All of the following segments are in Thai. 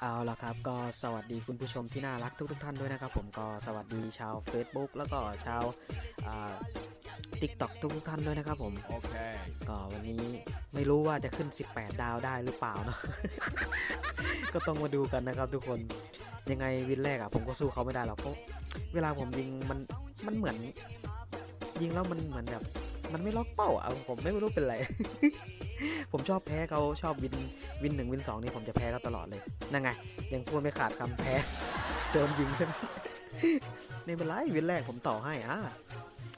เอาละครับก็สวัสดีคุณผู้ชมที่น่ารักทุกทท่านด้วยนะครับ ผมก็สวัสดีชาว Facebook แล้วก็ชาวติ๊กต็อกทุกทุกๆท่านด้วยนะครับผม Okay. ก็วันนี้ไม่รู้ว่าจะขึ้น 18 ดาวได้หรือเปล่าเนาะก็ต้องมาดูกันนะครับทุกคนยังไงวินแรกอะผมก็สู้เขาไม่ได้หรอกเพราะเวลาผมยิงมันมันเหมือน ยิงแล้วมันเหมือนแบบ มันไม่ล็อกเป้าอะผมไม่รู้เป็นไร ผมชอบแพ้เขาชอบวินวินหนึ่งวินสองนี่ผมจะแพ้เขาตลอดเลยนั่นไงยังพูดไม่ขาดคำแพ้เติมยิงใช่ไมไม่เป็นไรวินแรกผมต่อให้อะ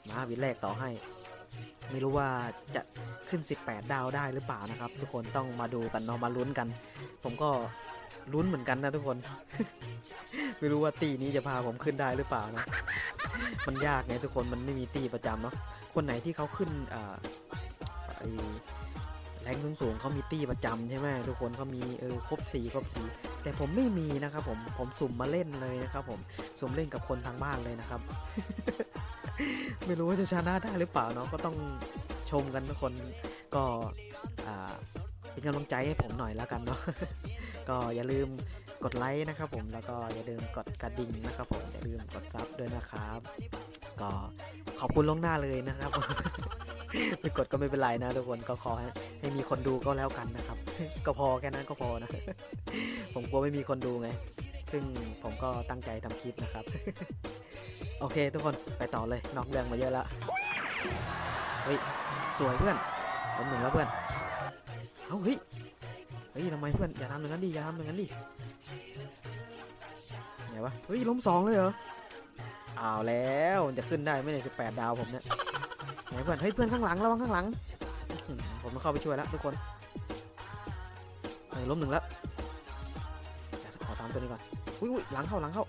มาวินแรกต่อให้ ไม่รู้ว่าจะขึ้น 18 ดาวได้หรือเปล่านะครับ ทุกคนต้องมาดูกันเนาะมาลุ้นกัน ผมก็ลุ้นเหมือนกันนะทุกคน ไม่รู้ว่าตีนี้จะพาผมขึ้นได้หรือเปล่านะ มันยากไงทุกคนมันไม่มีตีประจำเนาะคนไหนที่เขาขึ้นอ่าไอ แรงสูงๆเขามีตีประจำใช่ไหมทุกคนเขามีเออครบสีครบสี แต่ผมไม่มีนะครับผมผมสุ่มมาเล่นเลยนะครับผมสุ่มเล่นกับคนทางบ้านเลยนะครับ ไม่รู้ว่าจะชนะได้หรือเปล่าเนาะก็ต้องชมกันทุกคนก็อ่าเป็นกำลังใจให้ผมหน่อยแล้วกันเนาะก็อย่าลืมกดไลค์นะครับผมแล้วก็อย่าลืมกดกระดิ่งนะครับผมอย่าลืมกดซับด้วยนะครับ ก็ขอบคุณล่วงหน้าเลยนะครับ ไม่กดก็ไม่เป็นไรนะทุกคนก็ขอให้ให้มีคนดูก็แล้วกันนะครับ ก็พอแค่นั้นก็พอนะ ผมกลัวไม่มีคนดูไง ซึ่งผมก็ตั้งใจทำคลิปนะครับ โอเค ทุกคนไปต่อเลยนอกเรื่องมาเยอะแล้วเฮ้ยสวยเพื่อนผมหนึ่งแล้วเพื่อนเอ้าเฮ้ยเฮ้ยทำไมเพื่อนอย่าทำอย่างนั้นดิอย่าทำอย่างนั้นดิไหนวะเฮ้ยล้มสองเลยเหรออ้าวแล้วจะขึ้นได้ไม่ได้สิบแปดดาวผมเนี่ย เพื่อนเฮ้ยเพื่อนข้างหลังระวังข้างหลัง ผมต้องเข้าไปช่วยแล้วทุกคนเฮ้ยล้มหนึ่งแล้วขอสามตัวนี้ก่อนอุ้ยอุ้ยหลังเข้าหลังเข้า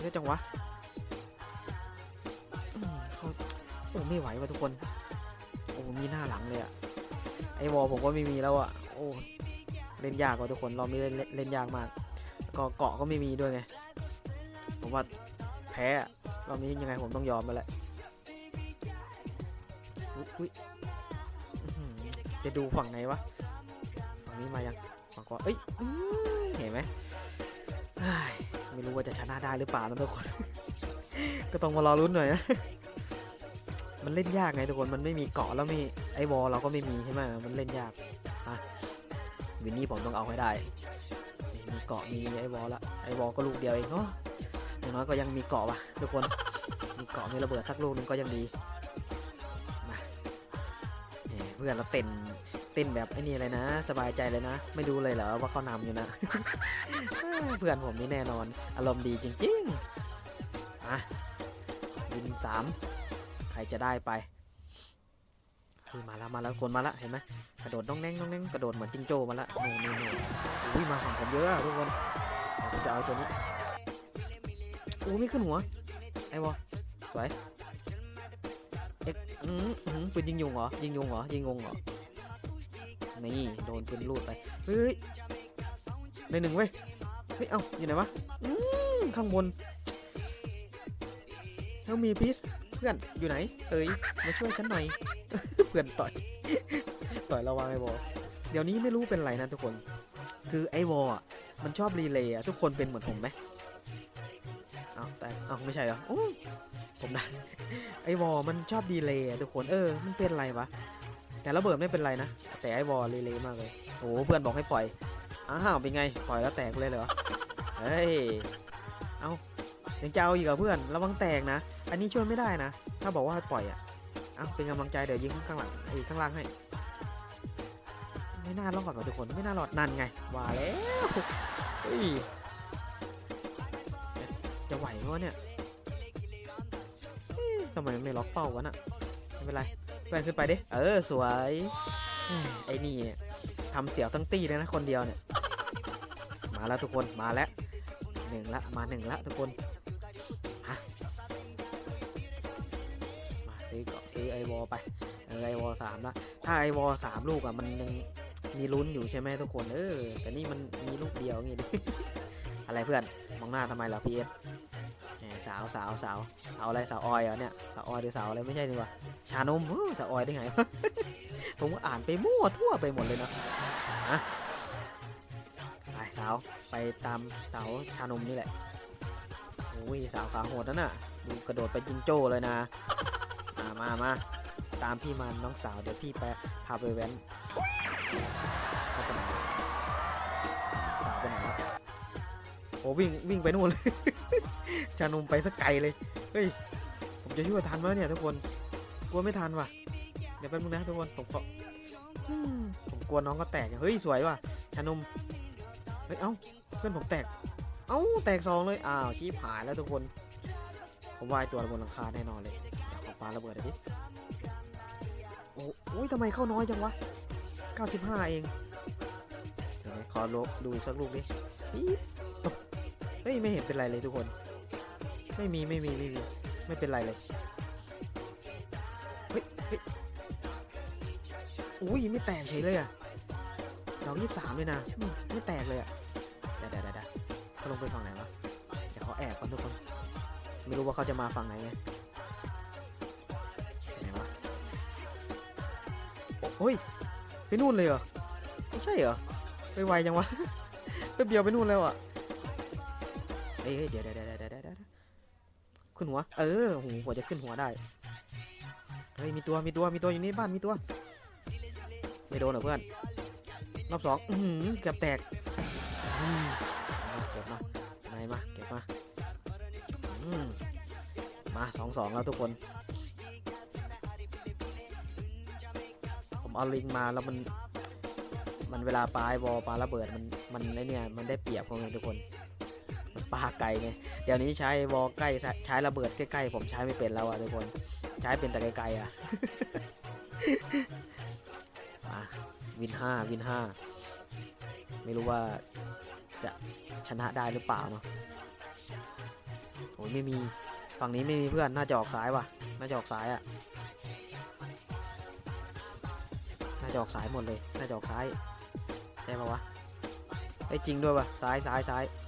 เยอะจังวะเขาโอ้ไม่ไหวว่ะทุกคน โอ้มีหน้าหลังเลยอะไอวอลผมก็ไม่มีแล้วอะโอ้เล่นยากกว่าทุกคนเราไม่เล่นเล่นยากมากก็เกาะก็ไม่มีด้วยไงผมว่าแพ้อะรอบนี้ยังไงผมต้องยอมมาแหละ จะดูฝั่งไหนวะ ฝั่งนี้มายัง ฝั่งขวาเอ้ยอเห็นไหมไม่รู้ว่าจะชนะได้หรือเปล่านะทุกคน ก็ต้องมารอรุ้นหน่อยนะ มันเล่นยากไงทุกคน มันไม่มีเกาะแล้วมีไอ้วอลเราก็ไม่มีใช่ไหมมันเล่นยากอะวินนี่ผมต้องเอาให้ได้ มีเกาะมีไอ้วอลละ ไอ้วอลก็ลูกเดียวเองเนาะอย่างน้อยก็ยังมีเกาะว่ะทุกคน มีเกาะมีระเบิดสักลูกนึงก็ยังดี เพื่อนเราเต้นเต้นแบบไอ้นี่เลยนะ สบายใจเลยนะ ไม่ดูเลยเหรอว่าเขานำอยู่นะ เพื่อนผมนี่แน่นอน อารมณ์ดีจริงๆอะยินสามใครจะได้ไปเฮ้ยมาแล้วมาแล้วคนมาแล้วเห็นไหมกระโดดน้องแน่งน้องแน่งกระโดดเหมือนจิงโจ้มาแล้วโน่นนู่นนู่นอุ้ยมาของผมเยอะทุกคนเดี๋ยวผมจะเอาตัวนี้อู้ไม่ขึ้นหัวไอ้วอสวย อืมอืมปืนยิงยุงเหรอ ยิงยุงเหรอ ยิงงงเหรอ นี่โดนปืนลูดไป เฮ้ยในหนึ่งเว้ย เฮ้ย เอ้า อยู่ไหนวะ อืมข้างบนเฮลมีพีซเพื่อนอยู่ไหน เอ้ย มาช่วยฉันหน่อย เพื่อนต่อย ต่อยระวังไอ้วอลเดี๋ยวนี้ไม่รู้เป็นไรนะทุกคน คือไอ้วอลอะมันชอบรีเลย์อะทุกคนเป็นเหมือนผมไหม อ้าแต่เอ้าไม่ใช่เหรอโอ้ผมนะไอวอลมันชอบดีเลย์ทุกคนเออ มันเป็นไรวะ แต่ระเบิดไม่เป็นไรนะ แต่ไอวอลรีเลย์มากเลยโอ้เพื่อนบอกให้ปล่อย อ้าวเป็นไง ปล่อยแล้วแตกเลยเหรอ เฮ้ย เอายังจะเอาอีกเหรอเพื่อน ระวังแตกนะ อันนี้ช่วยไม่ได้นะ ถ้าบอกว่าให้ปล่อยอะเอาเป็นกำลังใจเดี๋ยวยิงข้างหลังไอ้ข้างล่างให้ ไม่น่ารอดว่ะทุกคน ไม่น่ารอดนั่นไง ว่าแล้วเฮ้ยจะไหวไหมวะเนี่ย ทำไมมันไม่ล็อกเป้าวะน่ะไม่เป็นไรเพื่อนขึ้นไปดิ เออ สวยไอ้นี่ทำเสียวทั้งตีเลยนะคนเดียวเนี่ย มาแล้วทุกคนมาแล้วหนึ่งละมาหนึ่งละทุกคนฮะมาซื้อเกาะซื้อไอวอลไปไอวอลสามละถ้าไอวอลสามลูกอะมันยังมีลุ้นอยู่ใช่ไหมทุกคนเออแต่นี่มันมีลูกเดียวงี้ดิอะไรเพื่อนมองหน้าทำไมล่ะพีเอส สาวสาวสาวสาวอะไรสาวออยเหรอเนี่ยสาวออยหรือสาวอะไรไม่ใช่ดีกว่าชานมเฮ้สาวออยได้ไง ผมก็อ่านไปมั่วทั่วไปหมดเลยเนาะสาวไปตามสาวชานมนี่แหละโอ้ยสาวขาโหดนั่นน่ะดูกระโดดไปจิงโจ้เลยนะมามามาตามพี่มาน้องสาวเดี๋ยวพี่ไปพาไปแว้นสาวไปไหนวะโอ้วิ่งวิ่งไปนู่นเลย ชานมไปสักไกลเลย เฮ้ย ผมจะช่วยทันไหมเนี่ยทุกคน กลัวไม่ทันว่ะ เดี๋ยวแป๊บนึงนะทุกคน ผมขออืมผมกลัวน้องก็แตกอะเฮ้ยสวยว่ะ ชานม เฮ้ย เอ้า เพื่อนผมแตก เอ้า แตกสองเลย อ้าว ชี้ผายแล้วทุกคน ผมวายตัวบนหลังคาแน่นอนเลยอยากขอปาระเบิดหน่อยดิโอ้โอ้ยทำไมเข้าน้อยจังวะ 95 เองเดี๋ยวนะขอลบดูอีกสักลูกดิปี๊ดตุ๊บเฮ้ยไม่เห็นเป็นไรเลยทุกคน ไม่มีไม่มีไม่มีไม่เป็นไรเลยเฮ้ยเฮ้ยอุ้ยไม่แตกเฉยเลยอะดอกยี่สามเลยนะไม่แตกเลยอะเดี๋ยวเดี๋ยวเดี๋ยวเขาลงไปฝั่งไหนวะเดี๋ยวเขาแอบก่อนทุกคน ไม่รู้ว่าเขาจะมาฝั่งไหนไงไหนวะโอ้ยไปนู่นเลยเหรอไม่ใช่เหรอไปไวจังวะไปเบียวไปนู่นแล้วอะเอ้ยเดี๋ยวเดี๋ยวเดี๋ยว ขึ้นหัว เออโหหัวจะขึ้นหัวได้ เฮ้ย มีตัว มีตัว มีตัวอยู่นี่บ้าน มีตัว ไม่โดนเหรอเพื่อน รอบสองเกือบแตกมาเก็บมาไหนมา เก็บมามมาสองสองแล้วทุกคน ผมเอาลิงมาแล้วมัน มันเวลาปาไอบอลปาระเบิดมัน มันไอเนี่ย มันได้เปรียบเขาไงทุกคน มันปาไกลไงเดี๋ยวนี้ใช้บอลใกล้ใช้ระเบิดใกล้ๆผมใช้ไม่เป็นแล้วอะทุกคนใช้เป็นแต่ไกลๆอะมาวินห้าวินห้าไม่รู้ว่าจะชนะได้หรือเปล่าเนาะโอ้ยไม่มีฝั่งนี้ไม่มีเพื่อนน่าจะออกซ้ายว่ะน่าจะออกซ้ายอะ่ะน่าจะออกซ้ายหมดเลยน่าจะออกซ้ายใช่ปะวะไอ้จริงด้วยวะซ้ายซ้ายซ้ายเ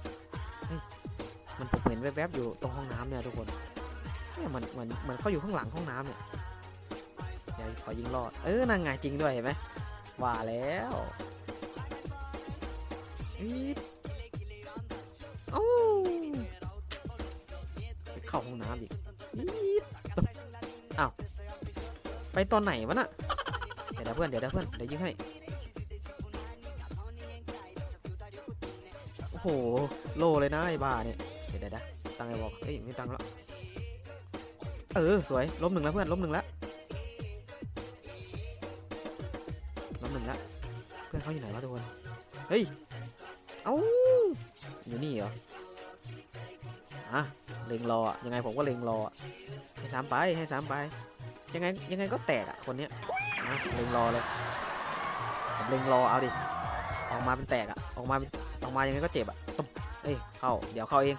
ฮ้ย มันผมเห็นแวบๆอยู่ตรงห้องน้ำเนี่ยทุกคนเนี่ยมันเหมือนเหมือนเขาอยู่ข้างหลังห้องน้ำเนี่ยเดี๋ยวขอยิงรอด เออนั่งไงจริงด้วยเห็นไหมว่าแล้วอีดเอ้าไปเข้าห้องน้ำอีกอีดอ้าวไปตอนไหนวะน่ะเดี๋ยวเพื่อนเดี๋ยวเพื่อนเดี๋ยวยิงให้โอ้โห โลเลยนะไอ้บ้าเนี่ย เดี๋ยวนะตั้งไอ้บอกเอ้ยไม่ตั้งแล้วเออสวยล้มหนึ่งแล้วเพื่อนล้มหนึ่งแล้วล้มหนึ่งแล้วเพื่อนเขาอยู่ไหนวะทุกคนเฮ้ยเอ้าอยู่นี่เหรออะเล็งรออะยังไงผมก็เล็งรอให้สามไปให้สามไปยังไงยังไงก็แตกอะคนเนี้ยนะเล็งรอเลยผมเล็งรอเอาดิออกมาเป็นแตกอะออกมาออกมายังไงก็เจ็บอะตุ๊บเอ้ยเข้าเดี๋ยวเข้าเอง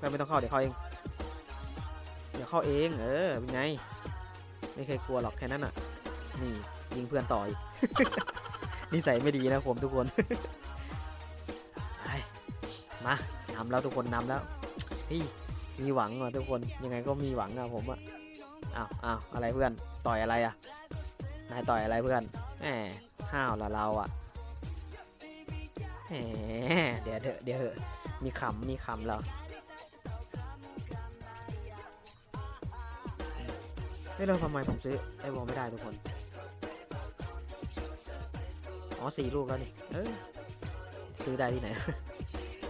เพื่อนไม่ต้องเข้าเดี๋ยวเข้าเอง เดี๋ยวเข้าเอง เออเป็นไง ไม่เคยกลัวหรอกแค่นั้นอะ นี่ยิงเพื่อนต่ออีกนิสัยไม่ดีนะผมทุกคนไปมานำแล้วทุกคนนำแล้วเฮ้ยมีหวังว่ะทุกคนยังไงก็มีหวังอะผมอะอ้าวอ้าวอะไรเพื่อนต่อยอะไรอะนายต่อยอะไรเพื่อนแหมห้าวละเราอะแหมเดี๋ยวเถอะเดี๋ยวเถอะมีขำมีขำแล้วเฮ้ยเราทำไมผมซื้อไอ้บอลไม่ได้ทุกคน อ๋อสี่ลูกแล้วนี่เออซื้อได้ที่ไหน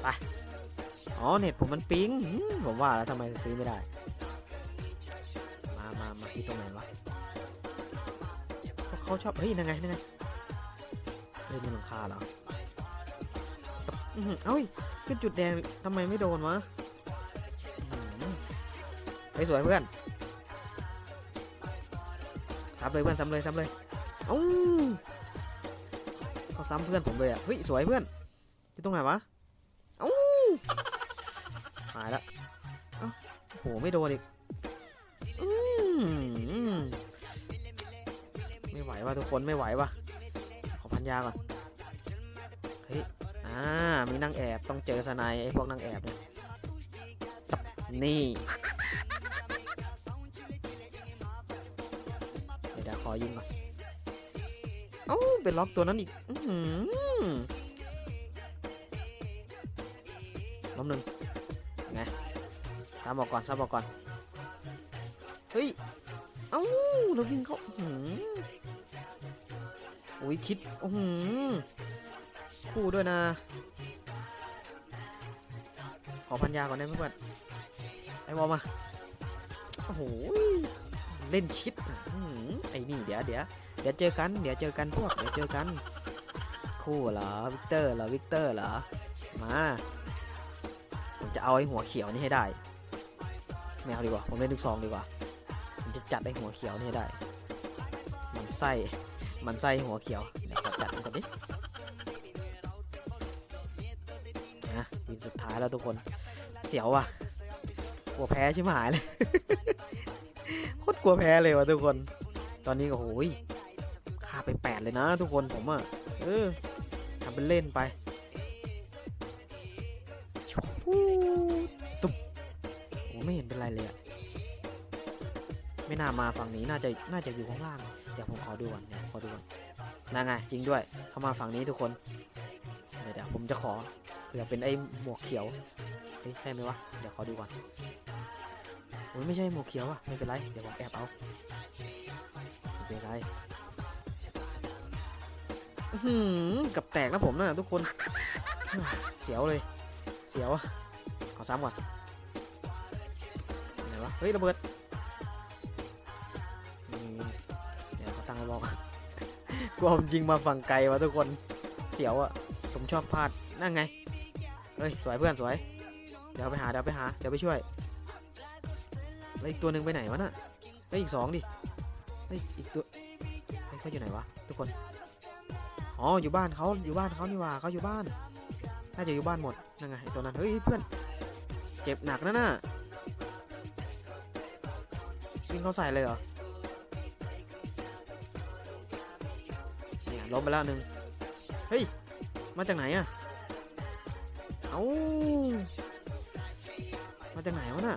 ไป อ๋อเน็ตผมมันปิ๊ง ผมว่าแล้วทำไมซื้อไม่ได้ มามามาที่ตรงไหนวะเขาชอบ เฮ้ยนั่นไงนั่นไงเล่นบนหลังคาเหรออื้อหือเอ้ยขึ้นจุดแดงทำไมไม่โดนวะอื้อหือเฮ้ยสวยเพื่อน ซ้ำเลยเพื่อนซ้ำเลยซ้ำเลยเอ้าเขาซ้ำเพื่อนผมเลยอะเฮ้ยสวยเพื่อนอยู่ตรงไหนวะเอ้าหายละเอ้าโอ้โหไม่โดนอีกอืมไม่ไหวว่ะทุกคนไม่ไหวว่ะขอพันยาก่อนเฮ้ยอ่ามีนั่งแอบต้องเจอสนายไอ้พวกนั่งแอบเนี่ยนี่ อยิงก่อน เอ้าเป็นล็อกตัวนั้นอีก อื้อหือล้มหนึ่งไงซ้ำออกก่อนซ้ำออกก่อน เฮ้ย เอ้าเราวิ่งเขาหืมอุ้ยคิดอ้โหอคู่ด้วยนะ ขอพันยาก่อนได้ไหมเพื่อนไอ้บอลมา โอ้โห เล่นคิดอื้อหือไอ้ นี่เดี๋ยวเดี๋ยวเดี๋ยวเจอกันเดี๋ยวเจอกันพวกเดี๋ยวเจอกัน คู่เหรอวิกเตอร์เหรอวิกเตอร์เหรอมาผมจะเอาไอ้หัวเขียวนี่ให้ได้ไม่เอาดีกว่าผมเล่นลูกซองดีกว่าผมจะจัดไอ้หัวเขียวนี่ให้ได้ มันไส้มันไส้หัวเขียวเดี๋ยวขอจัดมันก่อนดินะวินสุดท้ายแล้วทุกคนเสียวว่ะกลัวแพ้ชิบหายเลยโคตรกลัวแพ้เลยว่ะทุกคน อนนี้ก็โหยฆ่าไปแปดเลยนะทุกคนผมอะ เออทำเป็นเล่นไปชูตุ๊บโอ้ไม่เห็นเป็นไรเลยอะไม่น่ามาฝั่งนี้น่าจะน่าจะอยู่ข้างล่าง เดี๋ยวผมขอดูก่อนเดี๋ยวขอดูก่อนนั่นไงจริงด้วย เข้ามาฝั่งนี้ทุกคน เดี๋ยวเดี๋ยวผมจะขอเผื่อเป็นไอ้หมวกเขียวเฮ้ยใช่ไหมวะ เดี๋ยวขอดูก่อน ไม่ใช่หมวกเขียวอะไม่เป็นไร เดี๋ยวผมแอบเอาไม่เป็นไรหือกับแตกนะผมนะทุกคน เสียวเลย เสียวอะขอซ้ำก่อนไหนวะ เฮ้ยระเบิดนี่เดี๋ยวเขาตั้งไว้บอกกลัวผมยิงมาฝั่งไกลวะทุกคน เสียวอะผมชอบพลาด นั่นไง เฮ้ย สวยเพื่อนสวย เดี๋ยวไปหา เดี๋ยวไปหา เดี๋ยวไปช่วย แล้วอีกตัวหนึ่งไปไหนวะน่ะเฮ้ยอีกสองดิเฮ้อีกตัวเฮ้เขาอยู่ไหนวะทุกคน อ๋ออยู่บ้านเขาอยู่บ้านเขานี่ว่าเขาอยู่บ้าน น่าจะอยู่บ้านหมด นั่นไงไอ้ตัวนั้น เฮ้ยเพื่อน เจ็บหนักนะน่ะวิ่งเขาใส่เลยเหรอเนี่ยล้มไปแล้วหนึ่งเฮ้ย มาจากไหนอะเอามาจากไหนวะน่ะ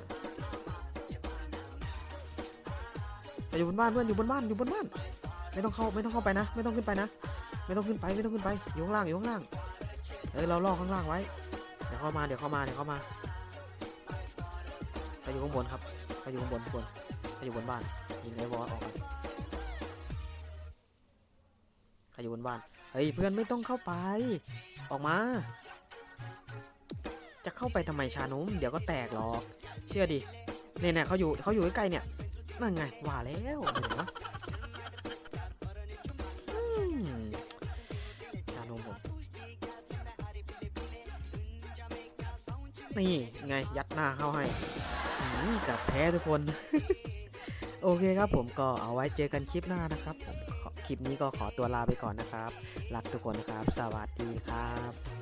อยู่บนบ้านเพื่อนอยู่บนบ้านอยู่บนบ้าน ไม่ต้องเข้าไม่ต้องเข้าไปนะ ไม่ต้องขึ้นไปนะ ไม่ต้องขึ้นไปไม่ต้องขึ้นไปอยู่ข้างล่างอยู่ข้างล่างเอ้ยเราล่อข้างล่างไว้เดี๋ยวเข้ามาเดี๋ยวเข้ามาเดี๋ยวเข้ามาไปอยู่ข้างบนครับไปอยู่ข้างบนข้างบนไปอยู่บนบ้านยิงไอ้บอสออกกันใครอยู่บนบ้าน เฮ้ยเพื่อนไม่ต้องเข้าไป ออกมา จะเข้าไปทำไมชานุมเดี๋ยวก็แตกหรอก เชื่อดิ เนี่ยเนี่ยเขาอยู่เขาอยู่ใกล้ๆเนี่ย นั่นไงว่าแล้วเห็นไหมอืมชานมผมนี่ไงยัดหน้าเข้าให้อืมกับแพ้ทุกคน โอเคครับผมก็เอาไว้เจอกันคลิปหน้านะครับผมคลิปนี้ก็ขอตัวลาไปก่อนนะครับ รักทุกคนนะครับ สวัสดีครับ